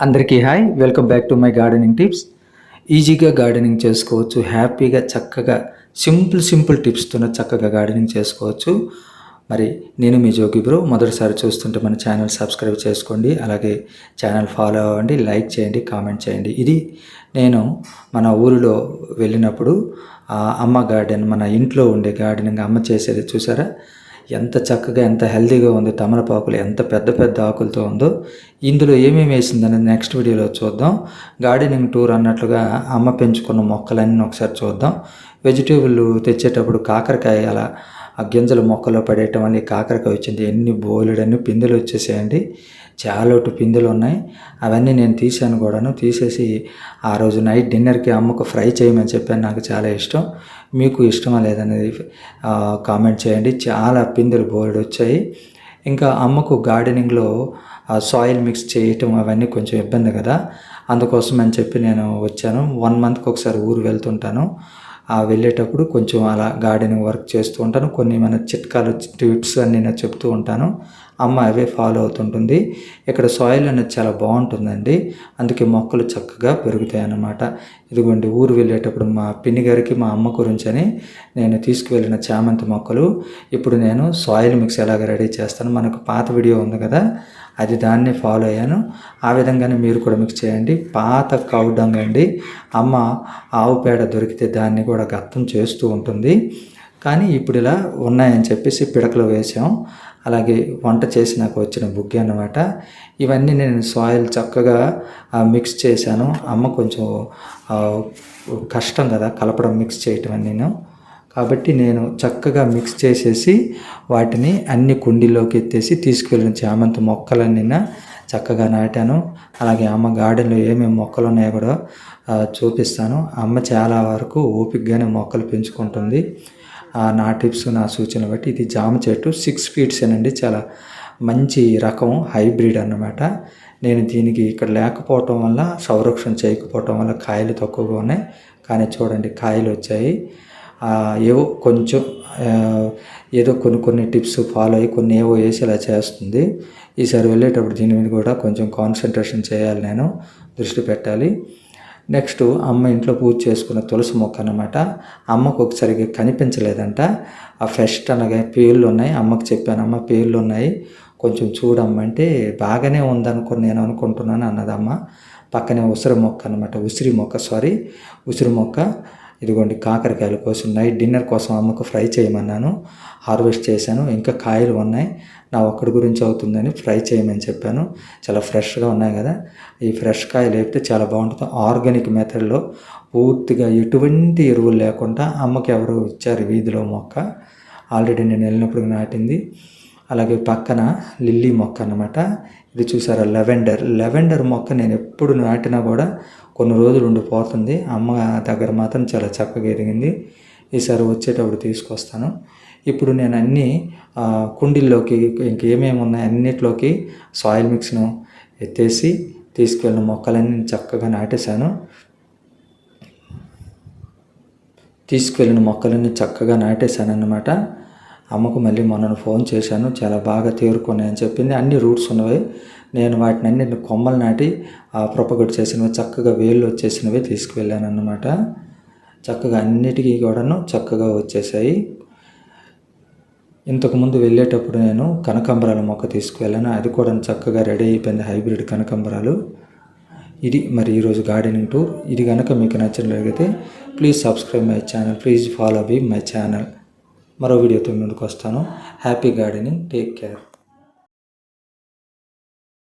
అందరికీ hi. Welcome back to my gardening tips. ఈజీగా gardening చేసుకోవచ్చు. హ్యాపీగా చక్కగా సింపుల్ సింపుల్ టిప్స్తోనే చక్కగా గార్డెనింగ్ చేసుకోవచ్చు. మరి నేను మీ జోగి బ్రో. మొదటిసారి చూస్తుంటే మన ఛానల్ సబ్స్క్రైబ్ చేసుకోండి. అలాగే ఛానల్ ఫాలో అవ్వండి. లైక్ చేయండి కామెంట్ చేయండి. ఇది నేను మన ఊరిలో వెళ్ళినప్పుడు ఆ అమ్మ గార్డెన్ మన ఇంట్లో ఉండే గార్డెనింగ్ అమ్మ చేసేది చూసారా? ఎంత చక్కగా ఎంత హెల్తీగా ఉంది తమలపాకులు ఎంత పెద్ద పెద్ద ఆకులతో ఉందో. ఇందులో ఏమేమి వేసిందనేది నెక్స్ట్ వీడియోలో చూద్దాం. గార్డెనింగ్ టూర్ అన్నట్లుగా అమ్మ పెంచుకున్న మొక్కలన్నీ ఒకసారి చూద్దాం. వెజిటేబుల్ తెచ్చేటప్పుడు కాకరకాయ అలా ఆ గింజలు మొక్కలో పడేయటం వల్ల కాకరకాయ వచ్చింది. ఎన్ని బోలెడన్ని పిందెలు వచ్చేసాయండి. చాలా పిందెలు ఉన్నాయి. అవన్నీ నేను తీసాను కూడాను. తీసేసి ఆ రోజు నైట్ డిన్నర్కి అమ్మకు ఫ్రై చేయమని చెప్పాను. నాకు చాలా ఇష్టం. మీకు ఇష్టమా లేదనేది కామెంట్ చేయండి. చాలా పిందెలు బోర్డు వచ్చాయి. ఇంకా అమ్మకు గార్డెనింగ్లో సాయిల్ మిక్స్ చేయటం అవన్నీ కొంచెం ఇబ్బంది కదా. అందుకోసం అని చెప్పి నేను వచ్చాను. వన్ మంత్కి ఒకసారి ఊరు వెళ్తుంటాను. ఆ వెళ్ళేటప్పుడు కొంచెం అలా గార్డెనింగ్ వర్క్ చేస్తూ ఉంటాను. కొన్ని మన చిట్కాలు టిప్స్ అన్నీ నేను చెప్తూ ఉంటాను. అమ్మ అవే ఫాలో అవుతుంటుంది. ఇక్కడ సాయిల్ అనేది చాలా బాగుంటుందండి. అందుకే మొక్కలు చక్కగా పెరుగుతాయి అన్నమాట ఇదిగోండి ఊరు వెళ్ళేటప్పుడు మా పిన్ని గారికి మా అమ్మ గురించి అని నేను తీసుకువెళ్ళిన చామంతి మొక్కలు. ఇప్పుడు నేను సాయిల్ మిక్స్ ఎలాగ రెడీ చేస్తాను. మనకు పాత వీడియో ఉంది కదా అది దాన్ని ఫాలో అయ్యాను. ఆ విధంగానే మీరు కూడా మిక్స్ చేయండి. పాత కౌడంగ్ అండి. అమ్మ ఆవు పేడ దొరికితే దాన్ని కూడా గత్తం చేస్తూ ఉంటుంది. కానీ ఇప్పుడు ఇలా ఉన్నాయని చెప్పేసి పిడకలో వేసాం. అలాగే వంట చేసినాక వచ్చిన బుగ్గి అన్నమాట. ఇవన్నీ నేను సాయిల్ చక్కగా మిక్స్ చేశాను. అమ్మ కొంచెం కష్టం కదా కలపడం మిక్స్ చేయటం అని నేను కాబట్టి నేను చక్కగా మిక్స్ చేసేసి వాటిని అన్ని కుండీలోకి ఎత్తేసి తీసుకెళ్ళిన చామంతి మొక్కలన్నీ చక్కగా నాటాను. అలాగే అమ్మ గార్డెన్లో ఏమేమి మొక్కలు ఉన్నాయో కూడా చూపిస్తాను. అమ్మ చాలా వరకు ఓపికగానే మొక్కలు పెంచుకుంటుంది. నా టిప్స్ నా సూచన బట్టి ఇది జామ చెట్టు సిక్స్ ఫీట్స్ అండి చాలా మంచి రకం హైబ్రిడ్ అన్నమాట. నేను దీనికి ఇక్కడ లేకపోవటం వల్ల సంరక్షణ చేయకపోవటం వల్ల కాయలు తక్కువగా ఉన్నాయి. కానీ చూడండి కాయలు వచ్చాయి. ఏవో కొంచెం ఏదో కొన్ని కొన్ని టిప్స్ ఫాలో అయ్యి కొన్ని ఏవో వేసి ఇలా చేస్తుంది. ఈసారి వెళ్ళేటప్పుడు దీని మీద కూడా కొంచెం కాన్సన్ట్రేషన్ చేయాలి నేను దృష్టి పెట్టాలి. నెక్స్ట్ అమ్మ ఇంట్లో పూజ చేసుకున్న తులసి మొక్క అన్నమాట. అమ్మకు ఒకసారిగా కనిపించలేదంట. ఆ ఫెస్ట్ అనగా పేర్లు ఉన్నాయి. అమ్మకు చెప్పాను అమ్మ పేర్లు ఉన్నాయి. కొంచెం చూడమ్మ అంటే బాగానే ఉందనుకుని నేను అనుకుంటున్నాను అన్నదమ్మ పక్కనే ఉసిరి మొక్క అనమాట ఉసిరి మొక్క సారీ ఉసిరి మొక్క. ఇదిగోండి కాకరకాయలు కోసం నైట్ డిన్నర్ కోసం అమ్మకు ఫ్రై చేయమన్నాను. హార్వెస్ట్ చేశాను. ఇంకా కాయలు ఉన్నాయి. నా ఒక్కడి గురించి అవుతుందని ఫ్రై చేయమని చెప్పాను. చాలా ఫ్రెష్గా ఉన్నాయి కదా. ఈ ఫ్రెష్ కాయలు వేపితే చాలా బాగుంటుంది. ఆర్గానిక్ మెథడ్లో పూర్తిగా ఎటువంటి ఎరువులు లేకుండా అమ్మకి ఎవరు ఇచ్చారు వీధిలో మొక్క. ఆల్రెడీ నేను వెళ్ళినప్పుడు నాటింది. అలాగే పక్కన లిల్లీ మొక్క అన్నమాట. ఇది చూసారా? లెవెండర్. లెవెండర్ మొక్క నేను ఎప్పుడు నాటినా కూడా కొన్ని రోజులు ఉండిపోతుంది. అమ్మ దగ్గర మాత్రం చాలా చక్కగా ఎదిగింది. ఈసారి వచ్చేటప్పుడు తీసుకొస్తాను. ఇప్పుడు నేను అన్ని కుండీల్లోకి ఇంకేమేమి ఉన్నాయి అన్నిట్లోకి సాయిల్ మిక్స్ను ఎత్తేసి తీసుకెళ్ళిన మొక్కలన్నీ చక్కగా నాటేశాను. తీసుకెళ్ళిన మొక్కలన్నీ చక్కగా నాటేశాను అన్నమాట అమ్మకు మళ్ళీ మొన్న ఫోన్ చేశాను చాలా బాగా తేరుకున్నాయని చెప్పింది. అన్ని రూట్స్ ఉన్నవి. నేను వాటిని అన్ని కొమ్మలు నాటి ప్రొపగేట్ చేసినవి చక్కగా వేళ్ళు వచ్చేసినవి తీసుకువెళ్ళాను అన్నమాట చక్కగా అన్నిటికీ కూడాను చక్కగా వచ్చేసాయి. ఇంతకుముందు వెళ్ళేటప్పుడు నేను కనకాంబరాల మొక్క తీసుకువెళ్ళాను. అది కూడా చక్కగా రెడీ అయిపోయింది హైబ్రిడ్ కనకాంబరాలు. ఇది మరి ఈరోజు గార్డెనింగ్ టూర్. ఇది కనుక మీకు నచ్చినట్లయితే please subscribe my channel please follow అవి మై ఛానల్. మరో వీడియోతో ముందుకు వస్తాను. Happy gardening take care